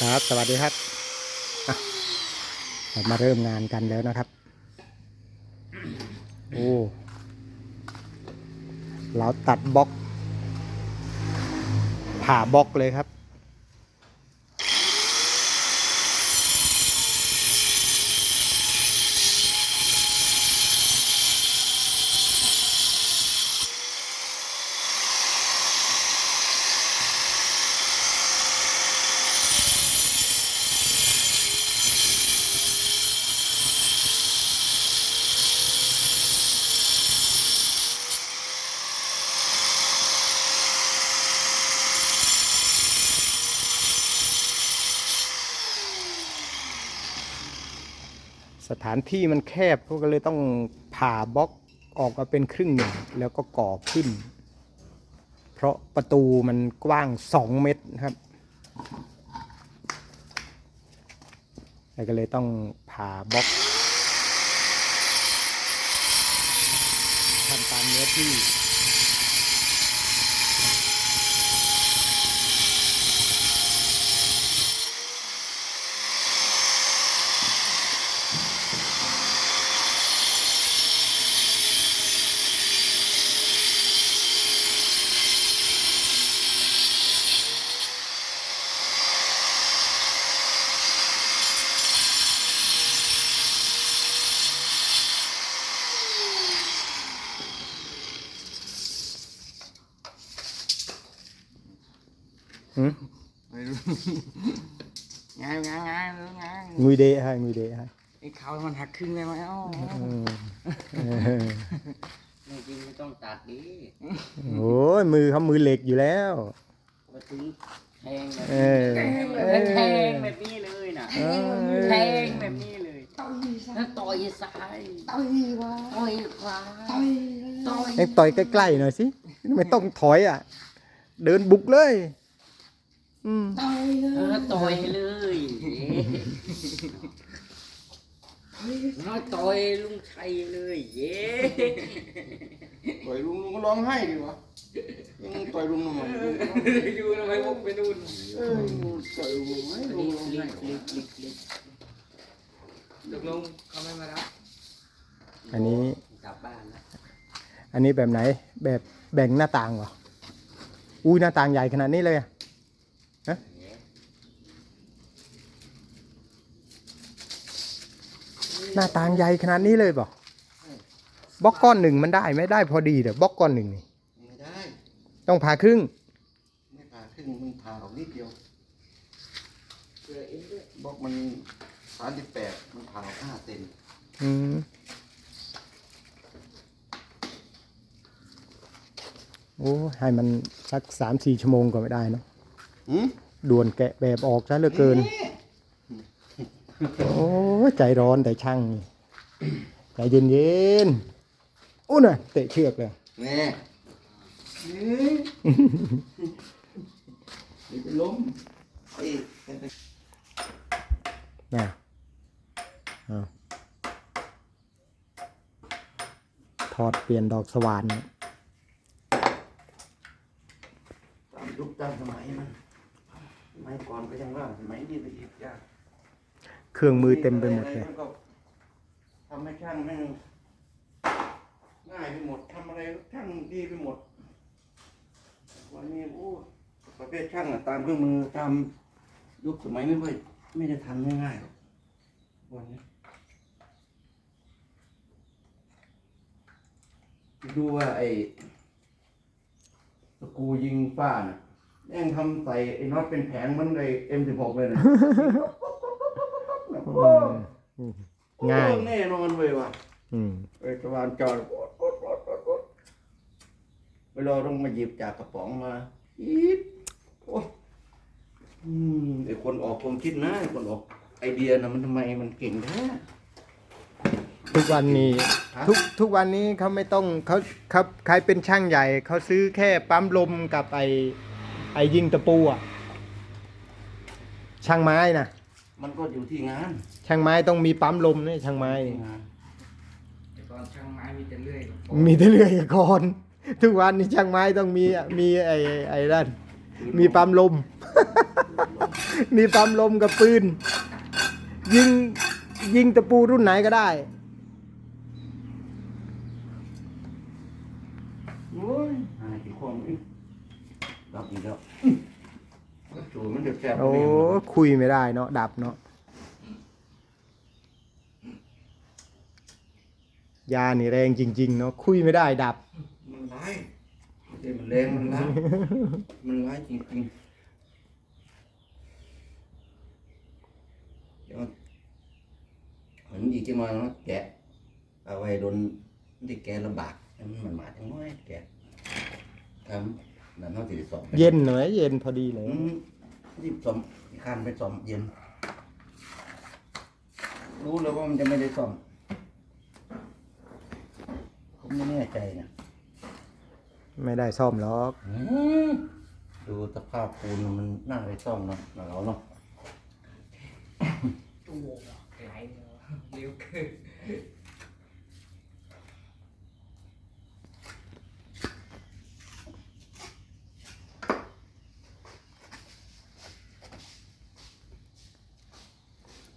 ครับ สวัสดีครับเรามาเริ่มงานกันแล้วนะครับ โอ้เราตัดบล็อก ผ่าบล็อกเลยครับ สถานที่มันแคบก็เลยต้องผ่าบล็อกออกมาเป็นครึ่งหนึ่งแล้วก็ก่อขึ้น เพราะประตูมันกว้างสองเมตรครับแล้วก็เลยต้องผ่าบล็อกทำตามเนื้อที่ ไม่รู้งานงานงานงานงานงุยเดะฮะงุยเดะฮะไอ้เขามันหักครึ่งเลยไหมเอ้าอืมเออไม่จริงไม่ต้องตัดดิโอ้ยมือเขามือเหล็กอยู่แล้ว มาถึงแทงแบบเอนี้อแทงแบบแทงแบบนี้เลยนะเออ แทงแบบนี้เลยแล้วต่อยซ้ายต่อยวะต่อยขวาต่อยต่อย เอ็งต่อยใกล้ๆหน่อยสิไม่ต้องถอยอะ เดินบุกเลย อืมต่อยเลเออยต่อยเลยน้อยต่อยลุงชัยเลยเย้ต่อยลุงลุงก็ร้องไห้ดิวะยังต่อยลุงทำไมอยู่ทำไมวกไปนู่นเออต่อยลุงไหมลุงร้องลิไห้กลิกลิกลิกลิกลุงเขาไม่มารับอันนี้ กลับบ้านแล้วอันนี้แบบไหน แบบแบ่งหน้าต่างเหรออุ้ยหน้าต่างใหญ่ขนาดนี้เลยอะฮะ หน้าต่างใหญ่ขนาดนี้เลยเปล่ะบล็อกก้อนหนึ่งมันได้ไหม่ได้พอดีเดี๋ยวบล็อกก้อนหนึ่งนี่ไม่ได้ ต้องผ่าครึ่ง ไม่ผ่าครึ่งมึงผ่าออกนิดเดียวเพื่อเอ็นด้วยบล็อกมันสามสิบแปดมันผ่าออกห้าเซนอืมโอ้ให้มันสักสามสี่ชั่วโมงก็ไม่ได้เนอะหืมด่วนแกะแบบออกซะเหลือเกิน โอ้ยใจร้อนแต่ช่างนี่ใจเย็นเย็นๆอู้น่ะเตะเชือกเลยแน่นี่เดี๋ยวจะล้มเอ้ยน่ะเอาถอดเปลี่ยนดอกสว่านตามยุคตามสมัยมันสมัยก่อนก็ยังว่าสมัยนี้ไปอีกยาก เครื่องมือเต็มไปหมดเลยนก็ทำให้ช่างแม่งง่ายไปหมดทำอะไรช่างดีไปหมด วันนี้โอ้ประเภทช่างอะตามเครื่องมือตามยุคสมัยไม่ค่อยไม่ได้ทำง่ายๆหรอกวันนี้ ดูว่าไอ้ตะกูยิงฝ้าน่ะแม่งทำใส่ไอ้น็อตเป็นแผงเหมันไอ้เอ็มสิบหกเลยนะอืม ง่ายโอ้แน่นอนเลยว่ะอืมไอ้ตะวันจอดโอ๊ดโอ๊ดโอ๊ดโอ๊ดโอ๊ดเวลาต้องมาหยิบจากกระป๋องมาอีดโอ้อืมไอ้คนออกความคิดนะไอ้คนออกไอเดียนะมันทำไมมันเก่งแท้ ทุกวันนี้ฮะ ทุกทุกวันนี้เขาไม่ต้องเขาเขาใครเป็นช่างใหญ่ เขาซื้อแค่ปั๊มลมกับไอไอยิงตะปูอะช่างไม้นะ มันก็อยู่ที่งานช่างไม้ต้องมีปั๊มลมนี่ช่างไม้ที่นี่งานแต่ก่อนช่างไม้มีแต่เลื่อยมีแต่เรื่อยก่อนทุกวันนี้ช่างไม้ต้องมีมีไอไอ้นั่นมีปั๊มลมลมีปั๊มลมกับปืน ยิงยิงตะปูรุ่นไหนก็ได้ โอ้ยหายที่ความอีกรับอีกแล้ว จูมันจะแซ่บโอ้กว่านี้คุยไม่ได้เนาะดับเนาะยานี่แรงจริง ๆ เนาะคุยไม่ได้ดับ มันร้ายไม่ใช่มันแรงมันร้ายมันร้ายจริงๆเดี๋ยวเหมือนอีกจะมาเนาะแกะเอาไว้โดนที่แกะลำบากให้มันมันมาจังน้อยแกะทำ นั่นเขาจะได้สอบเย็นหน่อยเย็นพอดีเลยอืมรีบสอมคันไปสอมเย็น รู้แล้วว่ามันจะไม่ได้สอมผมไม่แน่ใจนะไม่ได้ซ่อมหรอกอืมดูสภาพปูนมันน่าไปซ่อมเนาะหนาเราเนาะตู้ไหลเร็วเกิน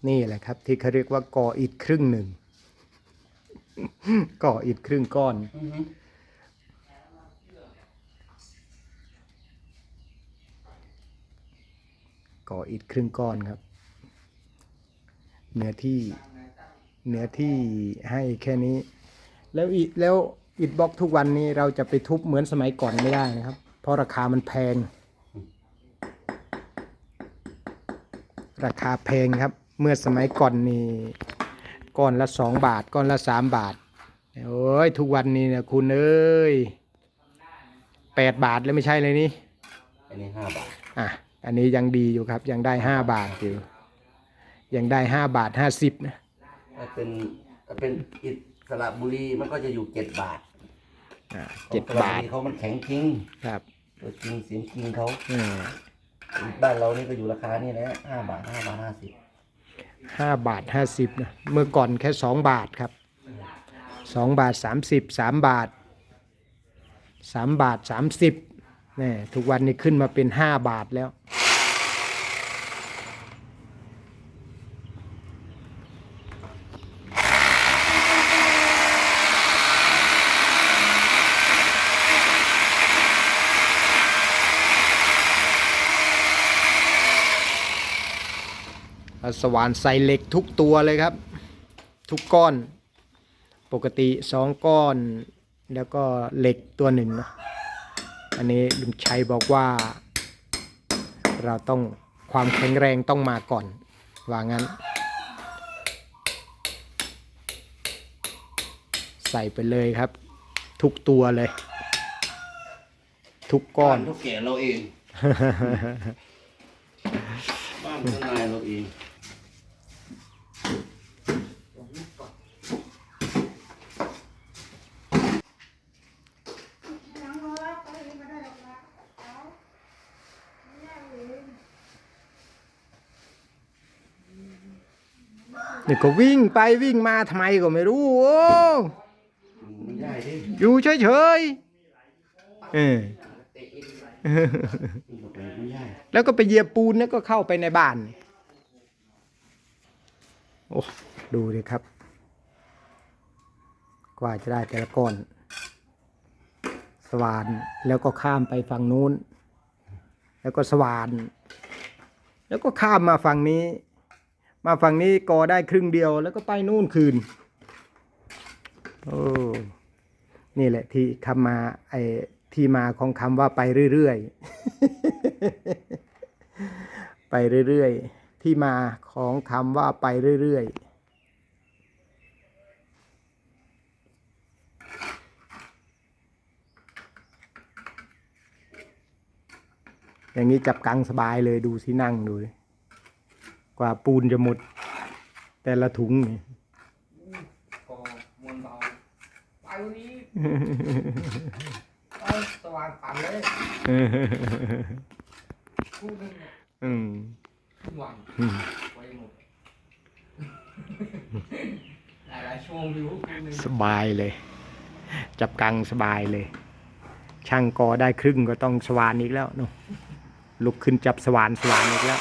นี่แหละครับ ที่เขาเรียกว่าก่ออิฐครึ่งหนึ่ง ก่ออิฐครึ่งก้อน ก่ออิฐครึ่งก้อนครับ เนื้อที่เนื้อที่ให้แค่นี้ แล้วอิแล้วอิฐบล็อกทุกวันนี้เราจะไปทุบเหมือนสมัยก่อนไม่ได้นะครับ เพราะราคามันแพง ราคาแพงครับ เมื่อสมัยก่อนนี่ก้อนละสองบาทก้อนละสามบาทโอ้ยทุกวันนี้เนี่ยคุณเอ้ยแปดบาทแล้วไม่ใช่เลยนี่อันนี้ห้าบาทอะอันนี้ยังดีอยู่ครับ ยังได้ห้าบาทอยู่ยังได้ห้าบาทห้าสิบนะถ้าเป็นถ้าเป็นอิฐสระบุรีมันก็จะอยู่เจ็ดบาทอะของเจ็ดสระบาทรีเขามันแข็งจริงครับตัวจริงเสียงจริงเขาอืมบ้านเรานี่ก็อยู่ราคานี่แหละห้าบาทห้าบาทห้าสิบ ห้าบาทห้าสิบนะเมื่อก่อนแค่สองบาทครับสองบาทสามสิบสามบาทสามบาทสามสิบนี่ทุกวันนี้ขึ้นมาเป็นห้าบาทแล้ว สว่านใส่เหล็กทุกตัวเลยครับ ทุกก้อน ปกติสองก้อน แล้วก็เหล็กตัวหนึ่งเนอะอันนี้ลุงชัยบอกว่า เราต้องความแข็งแรงต้องมาก่อน ว่างั้น ใส่ไปเลยครับ ทุกตัวเลย ทุกก้อน บ้าเท่าแก่เราเอง บ้านเจ้านายเราเอง นี่ก็วิ่งไปวิ่งมาทำไมก็ไม่รู้ โอ้มันได้ดิอยู่เฉยๆเออมันบอกเลยไม่ได้แล้วก็ไปเหยียบปูนแล้วก็เข้าไปในบ้าน โอ้ ดูดิครับ กว่าจะได้แต่ละก้อน สว่าน แล้วก็ข้ามไปฝั่งนู้น แล้วก็สว่าน แล้วก็ข้ามมาฝั่งนี้ มาฝั่งนี้กอได้ครึ่งเดียวแล้วก็ไปนู่นคืน โอ้นี่แหละที่คำมาไอ้ที่มาของคำว่าไปเรื่อยๆ ไปเรื่อยๆ ที่มาของคำว่าไปเรื่อยๆอย่างนี้จับกังสบายเลยดูสินั่งดูดิ กว่าปูนจะหมด แต่ละถุงนี่ก็มวนเบาไปวันนี้ไปสว่างปั่นเลยคู่หนึงเนี่ยอืมครึ่งวันอืมไว้หมดหลายๆชั่วโมงอยู่คู่หนึงสบายเลย จับกังสบายเลย ช่างกอได้ครึ่งก็ต้องสว่านอีกแล้วเนอะลุกขึ้นจับสว่านสว่านอีกแล้ว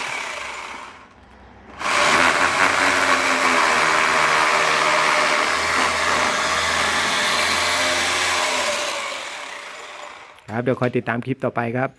ครับเดี๋ยวคอยติดตามคลิปต่อไปครับ